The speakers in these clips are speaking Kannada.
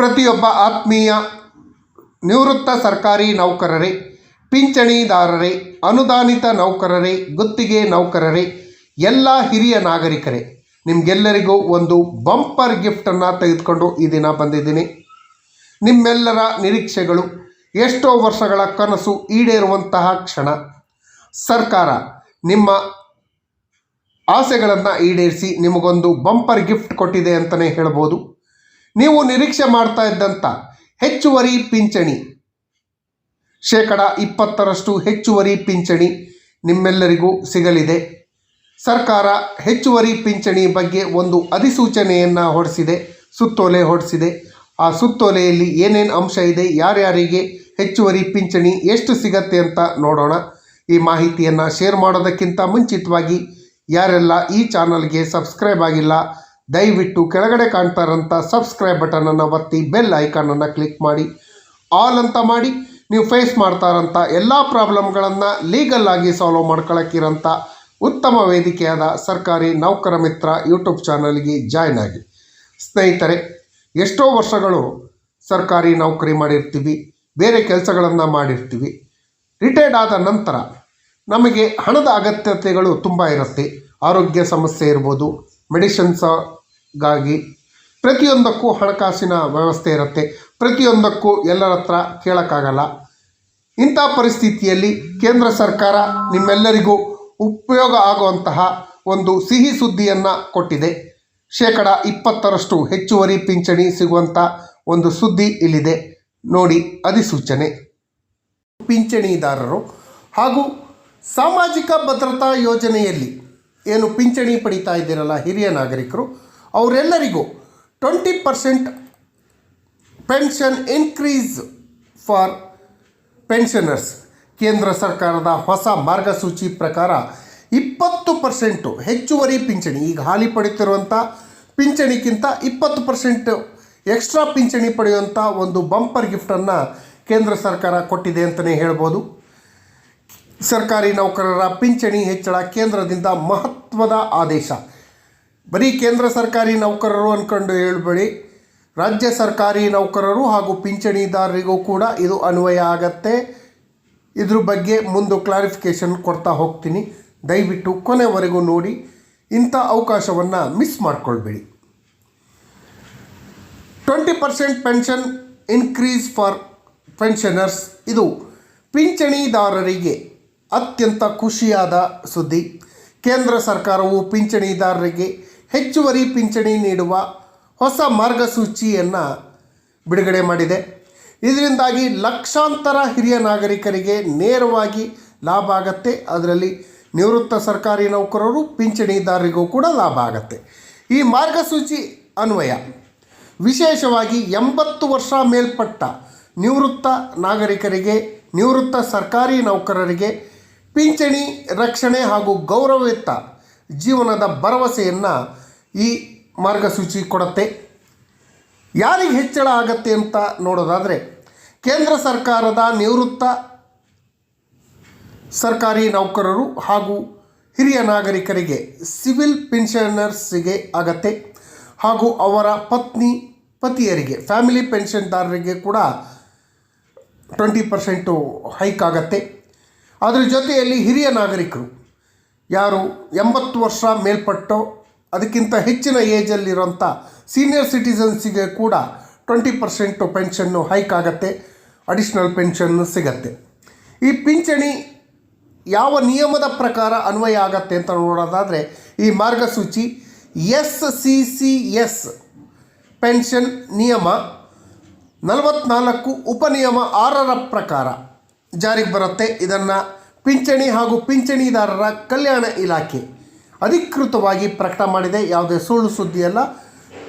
ಪ್ರತಿಯೊಬ್ಬ ಆತ್ಮೀಯ ನಿವೃತ್ತ ಸರ್ಕಾರಿ ನೌಕರರೇ, ಪಿಂಚಣಿದಾರರೇ, ಅನುದಾನಿತ ನೌಕರರೇ, ಗುತ್ತಿಗೆ ನೌಕರರೇ, ಎಲ್ಲ ಹಿರಿಯ ನಾಗರಿಕರೇ, ನಿಮಗೆಲ್ಲರಿಗೂ ಒಂದು ಬಂಪರ್ ಗಿಫ್ಟನ್ನು ತೆಗೆದುಕೊಂಡು ಈ ದಿನ ಬಂದಿದ್ದೀನಿ. ನಿಮ್ಮೆಲ್ಲರ ನಿರೀಕ್ಷೆಗಳು ಎಷ್ಟೋ ವರ್ಷಗಳ ಕನಸು ಈಡೇರುವಂತಹ ಕ್ಷಣ. ಸರ್ಕಾರ ನಿಮ್ಮ ಆಸೆಗಳನ್ನು ಈಡೇರಿಸಿ ನಿಮಗೊಂದು ಬಂಪರ್ ಗಿಫ್ಟ್ ಕೊಟ್ಟಿದೆ ಅಂತಲೇ ಹೇಳ್ಬೋದು. ನೀವು ನಿರೀಕ್ಷೆ ಮಾಡ್ತಾ ಇದ್ದಂಥ ಹೆಚ್ಚುವರಿ ಪಿಂಚಣಿ. ಶೇಕಡ ಇಪ್ಪತ್ತರಷ್ಟು ಹೆಚ್ಚುವರಿ ಪಿಂಚಣಿ ನಿಮ್ಮೆಲ್ಲರಿಗೂ ಸಿಗಲಿದೆ. ಸರ್ಕಾರ ಹೆಚ್ಚುವರಿ ಪಿಂಚಣಿ ಬಗ್ಗೆ ಒಂದು ಅಧಿಸೂಚನೆಯನ್ನು ಹೊರಡಿಸಿದೆ ಸುತ್ತೋಲೆ ಹೊರಡಿಸಿದೆ ಆ ಸುತ್ತೋಲೆಯಲ್ಲಿ ಏನೇನು ಅಂಶ ಇದೆ, ಯಾರ್ಯಾರಿಗೆ ಹೆಚ್ಚುವರಿ ಪಿಂಚಣಿ ಎಷ್ಟು ಸಿಗತ್ತೆ ಅಂತ ನೋಡೋಣ. ಈ ಮಾಹಿತಿಯನ್ನು ಶೇರ್ ಮಾಡೋದಕ್ಕಿಂತ ಮುಂಚಿತವಾಗಿ ಯಾರೆಲ್ಲ ಈ ಚಾನಲ್ಗೆ ಸಬ್ಸ್ಕ್ರೈಬ್ ಆಗಿಲ್ಲ ದಯವಿಟ್ಟು ಕೆಳಗಡೆ ಕಾಣ್ತಾ ಇರೋಂಥ ಸಬ್ಸ್ಕ್ರೈಬ್ ಬಟನನ್ನು ಒತ್ತಿ ಬೆಲ್ ಐಕಾನನ್ನು ಕ್ಲಿಕ್ ಮಾಡಿ ಆಲ್ ಅಂತ ಮಾಡಿ, ನೀವು ಫೇಸ್ ಮಾಡ್ತಾ ಇರೋಂಥ ಎಲ್ಲ ಪ್ರಾಬ್ಲಮ್ಗಳನ್ನು ಲೀಗಲ್ ಆಗಿ ಸಾಲ್ವ್ ಮಾಡ್ಕೊಳ್ಳೋಕ್ಕಿರೋಂಥ ಉತ್ತಮ ವೇದಿಕೆಯಾದ ಸರ್ಕಾರಿ ನೌಕರ ಮಿತ್ರ ಯೂಟ್ಯೂಬ್ ಚಾನಲ್ಗೆ ಜಾಯ್ನ್ ಆಗಿ. ಸ್ನೇಹಿತರೆ, ಎಷ್ಟೋ ವರ್ಷಗಳು ಸರ್ಕಾರಿ ನೌಕರಿ ಮಾಡಿರ್ತೀವಿ, ಬೇರೆ ಕೆಲಸಗಳನ್ನು ಮಾಡಿರ್ತೀವಿ. ರಿಟೈರ್ಡ್ ಆದ ನಂತರ ನಮಗೆ ಹಣದ ಅಗತ್ಯತೆಗಳು ತುಂಬ ಇರುತ್ತೆ. ಆರೋಗ್ಯ ಸಮಸ್ಯೆ ಇರ್ಬೋದು ಮೆಡಿಸಿನ್ಸ್ಗಾಗಿ ಪ್ರತಿಯೊಂದಕ್ಕೂ ಹಣಕಾಸಿನ ವ್ಯವಸ್ಥೆ ಇರುತ್ತೆ. ಪ್ರತಿಯೊಂದಕ್ಕೂ ಎಲ್ಲರ ಹತ್ರ ಕೇಳೋಕ್ಕಾಗಲ್ಲ. ಇಂಥ ಪರಿಸ್ಥಿತಿಯಲ್ಲಿ ಕೇಂದ್ರ ಸರ್ಕಾರ ನಿಮ್ಮೆಲ್ಲರಿಗೂ ಉಪಯೋಗ ಆಗುವಂತಹ ಒಂದು ಸಿಹಿ ಸುದ್ದಿಯನ್ನು ಕೊಟ್ಟಿದೆ. ಶೇಕಡ ಇಪ್ಪತ್ತರಷ್ಟು ಹೆಚ್ಚುವರಿ ಪಿಂಚಣಿ ಸಿಗುವಂಥ ಒಂದು ಸುದ್ದಿ ಇಲ್ಲಿದೆ. ನೋಡಿ ಅಧಿಸೂಚನೆ. ಪಿಂಚಣಿದಾರರು ಹಾಗೂ ಸಾಮಾಜಿಕ ಭದ್ರತಾ ಯೋಜನೆಯಲ್ಲಿ ಏನು ಪಿಂಚಣಿ ಪಡಿತಾ ಇದ್ದೀರಲ್ಲ ಹಿರಿಯ ನಾಗರಿಕರು ಅವರೆಲ್ಲರಿಗೂ twenty percent pension increase for pensioners ಕೇಂದ್ರ ಸರ್ಕಾರದ ಹೊಸ ಮಾರ್ಗಸೂಚಿ ಪ್ರಕಾರ ಇಪ್ಪತ್ತು ಪರ್ಸೆಂಟು ಹೆಚ್ಚುವರಿ ಪಿಂಚಣಿ. ಈಗ ಹಾಲಿ ಪಡೆಯುತ್ತಿರುವಂಥ ಪಿಂಚಣಿಗಿಂತ ಇಪ್ಪತ್ತು ಪರ್ಸೆಂಟ್ ಎಕ್ಸ್ಟ್ರಾ ಪಿಂಚಣಿ ಪಡೆಯುವಂಥ ಒಂದು ಬಂಪರ್ ಗಿಫ್ಟನ್ನು ಕೇಂದ್ರ ಸರ್ಕಾರ ಕೊಟ್ಟಿದೆ ಅಂತಲೇ ಹೇಳ್ಬೋದು. ಸರ್ಕಾರಿ ನೌಕರರ ಪಿಂಚಣಿ ಹೆಚ್ಚಳ ಕೇಂದ್ರದಿಂದ ಮಹತ್ವದ ಆದೇಶ. ಬರೀ ಕೇಂದ್ರ ಸರ್ಕಾರಿ ನೌಕರರು ಅಂದ್ಕೊಂಡು ಹೇಳ್ಬೇಡಿ. ರಾಜ್ಯ ಸರ್ಕಾರಿ ನೌಕರರು ಹಾಗೂ ಪಿಂಚಣಿದಾರರಿಗೂ ಕೂಡ ಇದು ಅನ್ವಯ ಆಗತ್ತೆ. ಇದ್ರ ಬಗ್ಗೆ ಮುಂದೆ ಕ್ಲಾರಿಫಿಕೇಷನ್ ಕೊಡ್ತಾ ಹೋಗ್ತೀನಿ. ದಯವಿಟ್ಟು ಕೊನೆವರೆಗೂ ನೋಡಿ. ಇಂಥ ಅವಕಾಶವನ್ನು miss ಮಾಡ್ಕೊಳ್ಬೇಡಿ. Twenty percent pension increase for pensioners ಇದು ಪಿಂಚಣಿದಾರರಿಗೆ ಅತ್ಯಂತ ಖುಷಿಯಾದ ಸುದ್ದಿ. ಕೇಂದ್ರ ಸರ್ಕಾರವು ಪಿಂಚಣಿದಾರರಿಗೆ ಹೆಚ್ಚುವರಿ ಪಿಂಚಣಿ ನೀಡುವ ಹೊಸ ಮಾರ್ಗಸೂಚಿಯನ್ನು ಬಿಡುಗಡೆ ಮಾಡಿದೆ. ಇದರಿಂದಾಗಿ ಲಕ್ಷಾಂತರ ಹಿರಿಯ ನಾಗರಿಕರಿಗೆ ನೇರವಾಗಿ ಲಾಭ ಆಗತ್ತೆ. ಅದರಲ್ಲಿ ನಿವೃತ್ತ ಸರ್ಕಾರಿ ನೌಕರರು, ಪಿಂಚಣಿದಾರರಿಗೂ ಕೂಡ ಲಾಭ ಆಗತ್ತೆ. ಈ ಮಾರ್ಗಸೂಚಿ ಅನ್ವಯ. ವಿಶೇಷವಾಗಿ ಎಂಬತ್ತು ವರ್ಷ ಮೇಲ್ಪಟ್ಟ ನಿವೃತ್ತ ನಾಗರಿಕರಿಗೆ, ನಿವೃತ್ತ ಸರ್ಕಾರಿ ನೌಕರರಿಗೆ ಪಿಂಚಣಿ ರಕ್ಷಣೆ ಹಾಗೂ ಗೌರವಯುತ ಜೀವನದ ಭರವಸೆಯನ್ನು ಈ ಮಾರ್ಗಸೂಚಿ ಕೊಡುತ್ತೆ. ಯಾರಿಗೆ ಹೆಚ್ಚಳ ಆಗತ್ತೆ ಅಂತ ನೋಡೋದಾದರೆ, ಕೇಂದ್ರ ಸರ್ಕಾರದ ನಿವೃತ್ತ ಸರ್ಕಾರಿ ನೌಕರರು ಹಾಗೂ ಹಿರಿಯ ನಾಗರಿಕರಿಗೆ ಸಿವಿಲ್ ಪೆನ್ಷನರ್ಸಿಗೆ ಆಗತ್ತೆ. ಹಾಗೂ ಅವರ ಪತ್ನಿ, ಪತಿಯರಿಗೆ, ಫ್ಯಾಮಿಲಿ ಪೆನ್ಷನ್ದಾರರಿಗೆ ಕೂಡ ಟ್ವೆಂಟಿ ಪರ್ಸೆಂಟು ಹೈಕ್ ಆಗತ್ತೆ. ಅದರ ಜೊತೆಯಲ್ಲಿ ಹಿರಿಯ ನಾಗರಿಕರು, ಯಾರು ಎಂಬತ್ತು ವರ್ಷ ಮೇಲ್ಪಟ್ಟು ಅದಕ್ಕಿಂತ ಹೆಚ್ಚಿನ ಏಜಲ್ಲಿರೋಂಥ ಸೀನಿಯರ್ ಸಿಟಿಸನ್ಸಿಗೆ ಕೂಡ ಟ್ವೆಂಟಿ ಪರ್ಸೆಂಟು ಪೆನ್ಷನ್ನು ಹೈಕ್ ಆಗತ್ತೆ ಅಡಿಷ್ನಲ್ ಪೆನ್ಷನ್ನು ಸಿಗತ್ತೆ. ಈ ಪಿಂಚಣಿ ಯಾವ ನಿಯಮದ ಪ್ರಕಾರ ಅನ್ವಯ ಆಗತ್ತೆ ಅಂತ ನೋಡೋದಾದರೆ, ಈ ಮಾರ್ಗಸೂಚಿ S C C S pension ನಿಯಮ ನಲವತ್ನಾಲ್ಕು ಉಪನಿಯಮ ಆರರ ಪ್ರಕಾರ ಜಾರಿಗೆ ಬರುತ್ತೆ. ಇದನ್ನು ಪಿಂಚಣಿ ಹಾಗೂ ಪಿಂಚಣಿದಾರರ ಕಲ್ಯಾಣ ಇಲಾಖೆ ಅಧಿಕೃತವಾಗಿ ಪ್ರಕಟ ಮಾಡಿದೆ. ಯಾವುದೇ ಸುಳ್ಳು ಸುದ್ದಿಯಲ್ಲ.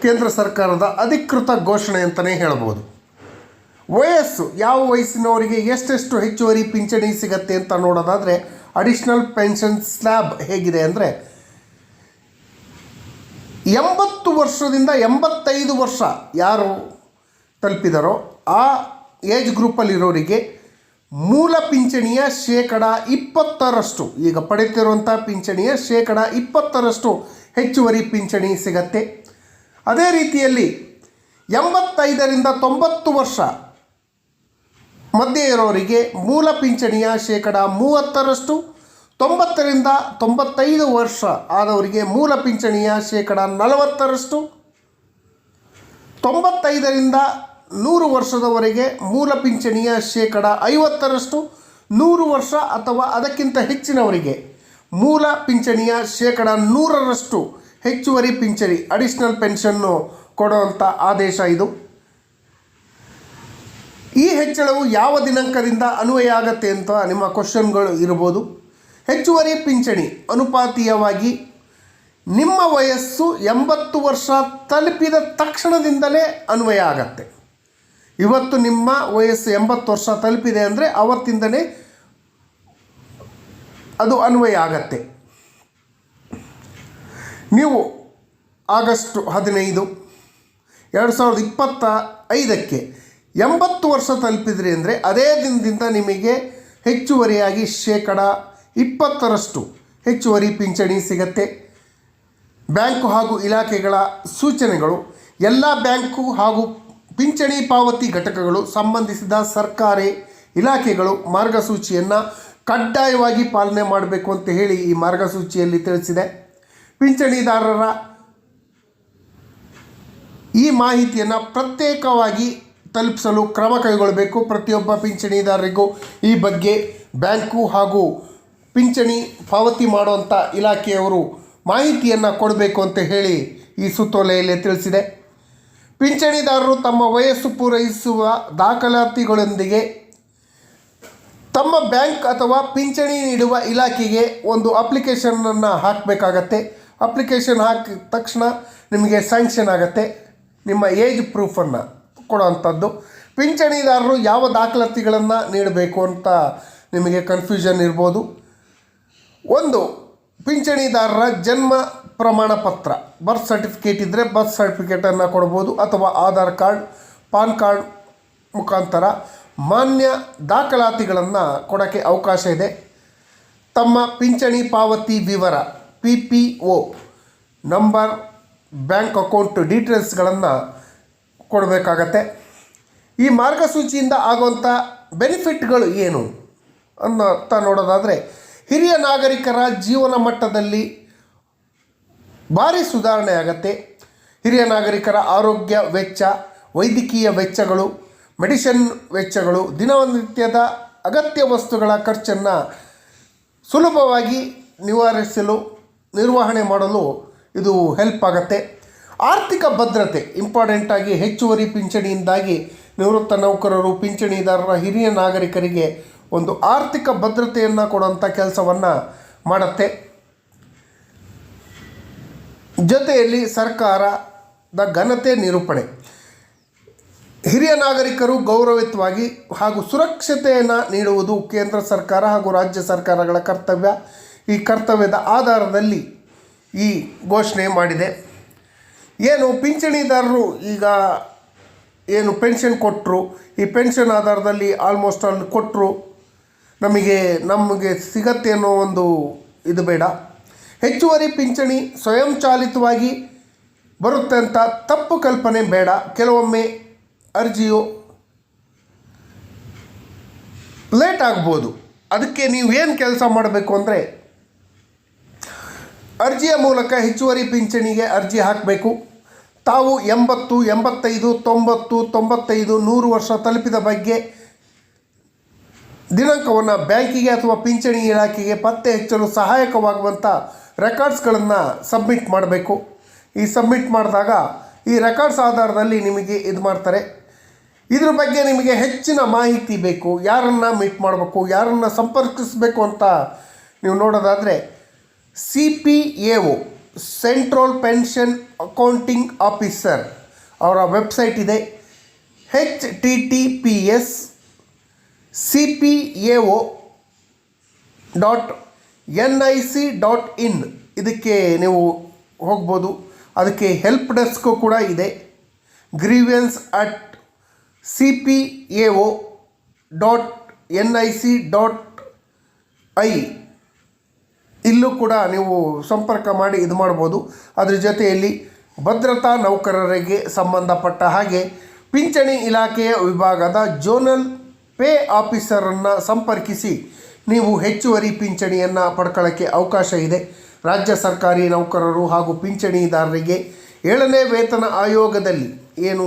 ಕೇಂದ್ರ ಸರ್ಕಾರದ ಅಧಿಕೃತ ಘೋಷಣೆ ಅಂತಲೇ ಹೇಳ್ಬೋದು. ವಯಸ್ಸು, ಯಾವ ವಯಸ್ಸಿನವರಿಗೆ ಎಷ್ಟೆಷ್ಟು ಹೆಚ್ಚುವರಿ ಪಿಂಚಣಿ ಸಿಗತ್ತೆ ಅಂತ ನೋಡೋದಾದರೆ, ಅಡಿಷ್ನಲ್ ಪೆನ್ಷನ್ ಸ್ಲ್ಯಾಬ್ ಹೇಗಿದೆ ಅಂದರೆ, ಎಂಬತ್ತು ವರ್ಷದಿಂದ ಎಂಬತ್ತೈದು ವರ್ಷ ಯಾರು ತಲುಪಿದಾರೋ, ಆ ಏಜ್ ಗ್ರೂಪಲ್ಲಿರೋರಿಗೆ ಮೂಲ ಪಿಂಚಣಿಯ ಶೇಕಡ ಇಪ್ಪತ್ತರಷ್ಟು. ಈಗ ಪಡೆಯುತ್ತಿರುವಂಥ ಪಿಂಚಣಿಯ ಶೇಕಡ ಇಪ್ಪತ್ತರಷ್ಟು ಹೆಚ್ಚುವರಿ ಪಿಂಚಣಿ ಸಿಗತ್ತೆ. ಅದೇ ರೀತಿಯಲ್ಲಿ ಎಂಬತ್ತೈದರಿಂದ ತೊಂಬತ್ತು ವರ್ಷ ಮಧ್ಯೆ ಇರೋರಿಗೆ ಮೂಲ ಪಿಂಚಣಿಯ ಶೇಕಡ ಮೂವತ್ತರಷ್ಟು, ತೊಂಬತ್ತರಿಂದ ತೊಂಬತ್ತೈದು ವರ್ಷ ಆದವರಿಗೆ ಮೂಲ ಪಿಂಚಣಿಯ ಶೇಕಡ ನಲವತ್ತರಷ್ಟು, ತೊಂಬತ್ತೈದರಿಂದ ನೂರು ವರ್ಷದವರೆಗೆ ಮೂಲ ಪಿಂಚಣಿಯ ಶೇಕಡ ಐವತ್ತರಷ್ಟು ನೂರು ವರ್ಷ ಅಥವಾ ಅದಕ್ಕಿಂತ ಹೆಚ್ಚಿನವರಿಗೆ ಮೂಲ ಪಿಂಚಣಿಯ ಶೇಕಡ ನೂರರಷ್ಟು ಹೆಚ್ಚುವರಿ ಪಿಂಚಣಿ ಅಡಿಷ್ನಲ್ ಪೆನ್ಷನ್ನು ಕೊಡುವಂಥ ಆದೇಶ ಇದು. ಈ ಹೆಚ್ಚಳವು ಯಾವ ದಿನಾಂಕದಿಂದ ಅನ್ವಯ ಆಗತ್ತೆ ಅಂತ ನಿಮ್ಮ ಕ್ವಶನ್ಗಳು ಇರ್ಬೋದು. ಹೆಚ್ಚುವರಿ ಪಿಂಚಣಿ ಅನುಪಾತೀಯವಾಗಿ ನಿಮ್ಮ ವಯಸ್ಸು ಎಂಬತ್ತು ವರ್ಷ ತಲುಪಿದ ತಕ್ಷಣದಿಂದಲೇ ಅನ್ವಯ ಆಗತ್ತೆ. ಇವತ್ತು ನಿಮ್ಮ ವಯಸ್ಸು ಎಂಬತ್ತು ವರ್ಷ ತಲುಪಿದೆ ಅಂದರೆ ಅವತ್ತಿಂದಲೇ ಅದು ಅನ್ವಯ ಆಗತ್ತೆ. ನೀವು ಆಗಸ್ಟ್ ಹದಿನೈದು ಎರಡು ಸಾವಿರದ ಇಪ್ಪತ್ತ ಐದಕ್ಕೆ ಎಂಬತ್ತು ವರ್ಷ ತಲುಪಿದ್ರಿ ಅಂದರೆ ಅದೇ ದಿನದಿಂದ ನಿಮಗೆ ಹೆಚ್ಚುವರಿಯಾಗಿ ಶೇಕಡ ಇಪ್ಪತ್ತರಷ್ಟು ಹೆಚ್ಚುವರಿ ಪಿಂಚಣಿ ಸಿಗತ್ತೆ. ಬ್ಯಾಂಕು ಹಾಗೂ ಇಲಾಖೆಗಳ ಸೂಚನೆಗಳು, ಎಲ್ಲ ಬ್ಯಾಂಕು ಹಾಗೂ ಪಿಂಚಣಿ ಪಾವತಿ ಘಟಕಗಳು ಸಂಬಂಧಿಸಿದ ಸರ್ಕಾರಿ ಇಲಾಖೆಗಳು ಮಾರ್ಗಸೂಚಿಯನ್ನು ಕಡ್ಡಾಯವಾಗಿ ಪಾಲನೆ ಮಾಡಬೇಕು ಅಂತ ಹೇಳಿ ಈ ಮಾರ್ಗಸೂಚಿಯಲ್ಲಿ ತಿಳಿಸಿದೆ. ಪಿಂಚಣಿದಾರರ ಈ ಮಾಹಿತಿಯನ್ನು ಪ್ರತ್ಯೇಕವಾಗಿ ತಲುಪಿಸಲು ಕ್ರಮ ಕೈಗೊಳ್ಳಬೇಕು. ಪ್ರತಿಯೊಬ್ಬ ಪಿಂಚಣಿದಾರರಿಗೂ ಈ ಬಗ್ಗೆ ಬ್ಯಾಂಕು ಹಾಗೂ ಪಿಂಚಣಿ ಪಾವತಿ ಮಾಡುವಂಥ ಇಲಾಖೆಯವರು ಮಾಹಿತಿಯನ್ನು ಕೊಡಬೇಕು ಅಂತ ಹೇಳಿ ಈ ಸುತ್ತೋಲೆಯಲ್ಲಿ ತಿಳಿಸಿದೆ. ಪಿಂಚಣಿದಾರರು ತಮ್ಮ ವಯಸ್ಸು ಪೂರೈಸುವ ದಾಖಲಾತಿಗಳೊಂದಿಗೆ ತಮ್ಮ ಬ್ಯಾಂಕ್ ಅಥವಾ ಪಿಂಚಣಿ ನೀಡುವ ಇಲಾಖೆಗೆ ಒಂದು ಅಪ್ಲಿಕೇಶನನ್ನು ಹಾಕಬೇಕಾಗತ್ತೆ. ಅಪ್ಲಿಕೇಶನ್ ಹಾಕಿದ ತಕ್ಷಣ ನಿಮಗೆ ಸ್ಯಾಂಕ್ಷನ್ ಆಗುತ್ತೆ. ನಿಮ್ಮ ಏಜ್ ಪ್ರೂಫನ್ನು ಕೊಡುವಂಥದ್ದು. ಪಿಂಚಣಿದಾರರು ಯಾವ ದಾಖಲಾತಿಗಳನ್ನು ನೀಡಬೇಕು ಅಂತ ನಿಮಗೆ ಕನ್ಫ್ಯೂಷನ್ ಇರ್ಬೋದು. ಒಂದು, ಪಿಂಚಣಿದಾರರ ಜನ್ಮ ಪ್ರಮಾಣ ಪತ್ರ ಬರ್ತ್ ಸರ್ಟಿಫಿಕೇಟ್ ಇದ್ದರೆ ಬರ್ತ್ ಸರ್ಟಿಫಿಕೇಟನ್ನು ಕೊಡ್ಬೋದು ಅಥವಾ ಆಧಾರ್ ಕಾರ್ಡ್, ಪಾನ್ ಕಾರ್ಡ್ ಮುಖಾಂತರ ಮಾನ್ಯ ದಾಖಲಾತಿಗಳನ್ನು ಕೊಡೋಕ್ಕೆ ಅವಕಾಶ ಇದೆ. ತಮ್ಮ ಪಿಂಚಣಿ ಪಾವತಿ ವಿವರ, P P O, number, bank account ಡೀಟೇಲ್ಸ್ಗಳನ್ನು ಕೊಡಬೇಕಾಗತ್ತೆ. ಈ ಮಾರ್ಗಸೂಚಿಯಿಂದ ಆಗುವಂಥ ಬೆನಿಫಿಟ್ಗಳು ಏನು ಅನ್ನೋತ್ತ ನೋಡೋದಾದರೆ, ಹಿರಿಯ ನಾಗರಿಕರ ಜೀವನ ಮಟ್ಟದಲ್ಲಿ ಭಾರಿ ಸುಧಾರಣೆ ಆಗತ್ತೆ. ಹಿರಿಯ ನಾಗರಿಕರ ಆರೋಗ್ಯ ವೆಚ್ಚ, ವೈದ್ಯಕೀಯ ವೆಚ್ಚಗಳು, ಮೆಡಿಸಿನ್ ವೆಚ್ಚಗಳು, ದಿನನಿತ್ಯದ ಅಗತ್ಯ ವಸ್ತುಗಳ ಖರ್ಚನ್ನು ಸುಲಭವಾಗಿ ನಿವಾರಿಸಲು, ನಿರ್ವಹಣೆ ಮಾಡಲು ಇದು ಹೆಲ್ಪ್ ಆಗುತ್ತೆ. ಆರ್ಥಿಕ ಭದ್ರತೆ ಇಂಪಾರ್ಟೆಂಟಾಗಿ ಹೆಚ್ಚುವರಿ ಪಿಂಚಣಿಯಿಂದಾಗಿ ನಿವೃತ್ತ ನೌಕರರು, ಪಿಂಚಣಿದಾರರ ಹಿರಿಯ ನಾಗರಿಕರಿಗೆ ಒಂದು ಆರ್ಥಿಕ ಭದ್ರತೆಯನ್ನು ಕೊಡುವಂಥ ಕೆಲಸವನ್ನು ಮಾಡುತ್ತೆ. ಜೊತೆಯಲ್ಲಿ ಸರ್ಕಾರದ ಘನತೆ ನಿರೂಪಣೆ. ಹಿರಿಯ ನಾಗರಿಕರು ಗೌರವಯುತವಾಗಿ ಹಾಗೂ ಸುರಕ್ಷತೆಯನ್ನು ನೀಡುವುದು ಕೇಂದ್ರ ಸರ್ಕಾರ ಹಾಗೂ ರಾಜ್ಯ ಸರ್ಕಾರಗಳ ಕರ್ತವ್ಯ. ಈ ಕರ್ತವ್ಯದ ಆಧಾರದಲ್ಲಿ ಈ ಘೋಷಣೆ ಮಾಡಿದೆ. ಏನು ಪಿಂಚಣಿದಾರರು ಈಗ ಏನು ಪೆನ್ಷನ್ ಕೊಟ್ಟರು ಈ ಪೆನ್ಷನ್ ಆಧಾರದಲ್ಲಿ ಆಲ್ಮೋಸ್ಟ್ ಅಲ್ಲಿ ಕೊಟ್ಟರು ನಮಗೆ ನಮಗೆ ಸಿಗತ್ತೆ ಅನ್ನೋ ಒಂದು ಇದು ಬೇಡ. ಹೆಚ್ಚುವರಿ ಪಿಂಚಣಿ ಸ್ವಯಂಚಾಲಿತವಾಗಿ ಬರುತ್ತೆ ಅಂತ ತಪ್ಪು ಕಲ್ಪನೆ ಬೇಡ. ಕೆಲವೊಮ್ಮೆ ಅರ್ಜಿಯು ಲೇಟ್ ಆಗ್ಬೋದು. ಅದಕ್ಕೆ ನೀವು ಏನು ಕೆಲಸ ಮಾಡಬೇಕು ಅಂದರೆ ಅರ್ಜಿಯ ಮೂಲಕ ಹೆಚ್ಚುವರಿ ಪಿಂಚಣಿಗೆ ಅರ್ಜಿ ಹಾಕಬೇಕು. ತಾವು ಎಂಬತ್ತು, ಎಂಬತ್ತೈದು, ತೊಂಬತ್ತು, ತೊಂಬತ್ತೈದು, ನೂರು ವರ್ಷ ತಲುಪಿದ ಬಗ್ಗೆ ದಿನಾಂಕವನ್ನು ಬ್ಯಾಂಕಿಗೆ ಅಥವಾ ಪಿಂಚಣಿ ಇಲಾಖೆಗೆ ಪತ್ತೆ ಹೆಚ್ಚಲು ಸಹಾಯಕವಾಗುವಂಥ ರೆಕಾರ್ಡ್ಸ್ಗಳನ್ನು ಸಬ್ಮಿಟ್ ಮಾಡಬೇಕು. ಈ ಸಬ್ಮಿಟ್ ಮಾಡಿದಾಗ ಈ ರೆಕಾರ್ಡ್ಸ್ ಆಧಾರದಲ್ಲಿ ನಿಮಗೆ ಇದು ಮಾಡ್ತಾರೆ. ಇದ್ರ ಬಗ್ಗೆ ನಿಮಗೆ ಹೆಚ್ಚಿನ ಮಾಹಿತಿ ಬೇಕು. ಯಾರನ್ನು ಮೀಟ್ ಮಾಡಬೇಕು, ಯಾರನ್ನು ಸಂಪರ್ಕಿಸಬೇಕು ಅಂತ ನೀವು ನೋಡೋದಾದರೆ C P A O central pension accounting officer ಅವರ ವೆಬ್ಸೈಟ್ ಇದೆ. H T T P S C P A O dot N I C dot in ಇದಕ್ಕೆ ನೀವು ಹೋಗ್ಬೋದು. ಅದಕ್ಕೆ ಹೆಲ್ಪ್ ಡೆಸ್ಕು ಕೂಡ ಇದೆ. Grievance at C P A O dot N I C dot I ಇಲ್ಲೂ ಕೂಡ ನೀವು ಸಂಪರ್ಕ ಮಾಡಿ ಇದು ಮಾಡ್ಬೋದು. ಅದ್ರ ಜೊತೆಯಲ್ಲಿ ಭದ್ರತಾ ನೌಕರರಿಗೆ ಸಂಬಂಧಪಟ್ಟ ಹಾಗೆ ಪಿಂಚಣಿ ಇಲಾಖೆಯ ವಿಭಾಗದ ಜೋನಲ್ ಪೇ ಆಫೀಸರನ್ನು ಸಂಪರ್ಕಿಸಿ. ನೀವು ಹೆಚ್ಚುವರಿ ಪಿಂಚಣಿಯನ್ನು ಪಡ್ಕೊಳ್ಳೋಕ್ಕೆ ಅವಕಾಶ ಇದೆ. ರಾಜ್ಯ ಸರ್ಕಾರಿ ನೌಕರರು ಹಾಗೂ ಪಿಂಚಣಿದಾರರಿಗೆ ಏಳನೇ ವೇತನ ಆಯೋಗದಲ್ಲಿ ಏನು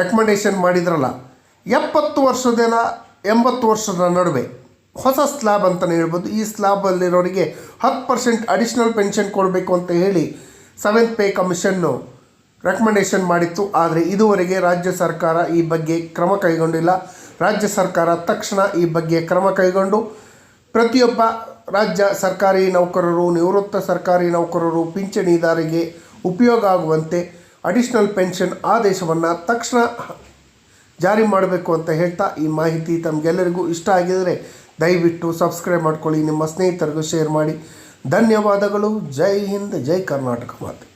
ರೆಕಮೆಂಡೇಷನ್ ಮಾಡಿದ್ರಲ್ಲ, ಎಪ್ಪತ್ತು ವರ್ಷದಿಂದ ಎಂಬತ್ತು ವರ್ಷದ ನಡುವೆ ಹೊಸ ಸ್ಲಾಬ್ ಅಂತಲೇ ಹೇಳ್ಬೋದು. ಈ ಸ್ಲ್ಯಾಬಲ್ಲಿರೋರಿಗೆ ಹತ್ತು ಪರ್ಸೆಂಟ್ ಅಡಿಷ್ನಲ್ ಪೆನ್ಷನ್ ಕೊಡಬೇಕು ಅಂತ ಹೇಳಿ ಸೆವೆಂತ್ ಪೇ ಕಮಿಷನ್ನು ರೆಕಮೆಂಡೇಷನ್ ಮಾಡಿತ್ತು. ಆದರೆ ಇದುವರೆಗೆ ರಾಜ್ಯ ಸರ್ಕಾರ ಈ ಬಗ್ಗೆ ಕ್ರಮ ಕೈಗೊಂಡಿಲ್ಲ. ರಾಜ್ಯ ಸರ್ಕಾರ ತಕ್ಷಣ ಈ ಬಗ್ಗೆ ಕ್ರಮ ಕೈಗೊಂಡು ಪ್ರತಿಯೊಬ್ಬ ರಾಜ್ಯ ಸರ್ಕಾರಿ ನೌಕರರು, ನಿವೃತ್ತ ಸರ್ಕಾರಿ ನೌಕರರು ಪಿಂಚಣಿದಾರರಿಗೆ ಉಪಯೋಗ ಆಗುವಂತೆ ಅಡಿಷ್ನಲ್ ಪೆನ್ಷನ್ ಆದೇಶವನ್ನು ತಕ್ಷಣ ಜಾರಿ ಮಾಡಬೇಕು ಅಂತ ಹೇಳ್ತಾ ಈ ಮಾಹಿತಿ ತಮಗೆಲ್ಲರಿಗೂ ಇಷ್ಟ ಆಗಿದರೆ ದಯವಿಟ್ಟು ಸಬ್ಸ್ಕ್ರೈಬ್ ಮಾಡ್ಕೊಳ್ಳಿ, ನಿಮ್ಮ ಸ್ನೇಹಿತರಿಗೂ ಶೇರ್ ಮಾಡಿ. ಧನ್ಯವಾದಗಳು. ಜೈ ಹಿಂದ್, ಜೈ ಕರ್ನಾಟಕ ಮಾತೆ.